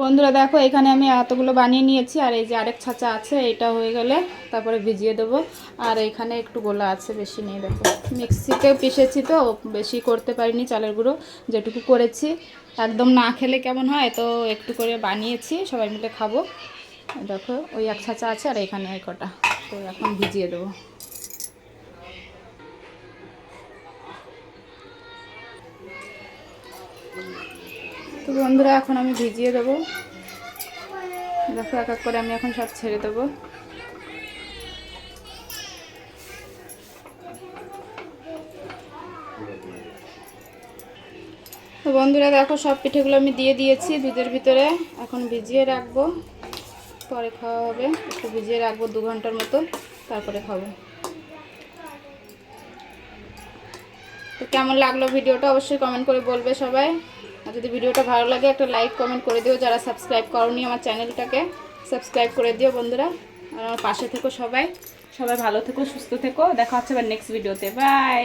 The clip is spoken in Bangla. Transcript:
বন্ধুরা দেখো, এখানে আমি এতগুলো বানিয়ে নিয়েছি, আর এই যে আরেক ছাঁচা আছে, এটা হয়ে গেলে তারপরে ভিজিয়ে দেবো। আর এখানে একটু গোলা আছে, বেশি নেই, দেখো। মিক্সিতে পিষেছি তো, বেশি করতে পারিনি চালের গুঁড়ো, যেটুকু করেছি। একদম না খেলে কেমন হয়, তো একটু করে বানিয়েছি, সবাই মিলে খাব। দেখো, ওই এক ছাঁচা আছে, আর এখানে এই কটা। তো এখন ভিজিয়ে দেবো। তো বন্ধুরা, এখন আমি ভিজিয়ে দেবো। দেখো, এক এক করে আমি এখন সব ছেড়ে দেবো। তো বন্ধুরা, দেখো, সব পিঠেগুলো আমি দিয়ে দিয়েছি দুধের ভিতরে। এখন ভিজিয়ে রাখব। পরে খাওয়া হবে। একটু ভিজিয়ে রাখব দু ঘণ্টার মতো, তারপরে খাব। তো কেমন লাগল ভিডিওটা অবশ্যই কমেন্ট করে বলবে সবাই। আর যদি ভিডিওটা ভালো লাগে, একটা লাইক কমেন্ট করে দিও। যারা সাবস্ক্রাইব করনি আমার চ্যানেলটাকে সাবস্ক্রাইব করে দিও বন্ধুরা। আর আমার পাশে থেকো সবাই। সবাই ভালো থেকো, সুস্থ থেকো। দেখা হচ্ছে আবার নেক্সট ভিডিওতে বাই